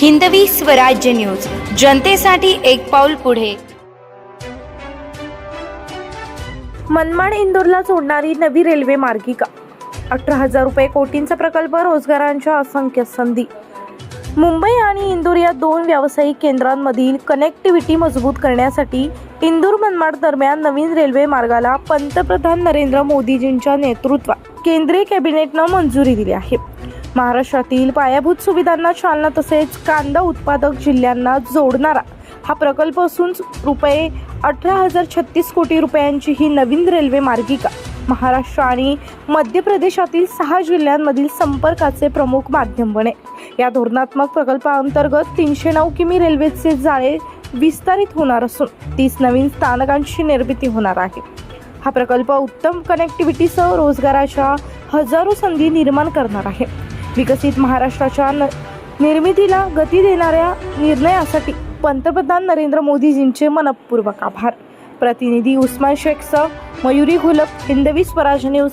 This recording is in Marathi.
हिंदवी स्वराज्य न्यूज. जनतेसाठी एक पाऊल पुढे. मनमाड इंदोरला जोडणारी नवी रेल्वे मार्गिका. अठरा हजार रुपये कोटींचा प्रकल्प रोजगारांच्या असंख्य संधी. मुंबई आणि इंदूर या दोन व्यावसायिक केंद्रांमधील कनेक्टिव्हिटी मजबूत करण्यासाठी इंदूर मनमाड दरम्यान नवीन रेल्वे मार्गाला पंतप्रधान नरेंद्र मोदीजींच्या नेतृत्वात केंद्रीय कॅबिनेटनं मंजुरी दिली आहे. महाराष्ट्रातील पायाभूत सुविधांना चालना तसेच कांदा उत्पादक जिल्ह्यांना जोडणारा हा प्रकल्प असून रुपये अठरा हजार छत्तीस कोटी रुपयांची ही नवीन रेल्वे मार्गिका महाराष्ट्र आणि मध्य प्रदेशातील सहा जिल्ह्यांमधील संपर्काचे प्रमुख माध्यम बने. या धोरणात्मक प्रकल्पाअंतर्गत तीनशे नऊ किमी रेल्वेचे जाळे विस्तारित होणार असून तीस नवीन स्थानकांची निर्मिती होणार आहे. हा प्रकल्प उत्तम कनेक्टिव्हिटीसह रोजगाराच्या हजारो संधी निर्माण करणार आहे. विकसित महाराष्ट्राच्या न निर्मितीला गती देणाऱ्या निर्णयासाठी पंतप्रधान नरेंद्र मोदीजींचे मनपूर्वक आभार. प्रतिनिधी उस्मान शेखसह मयुरी घुलप हिंदवी स्वराज न्यूज.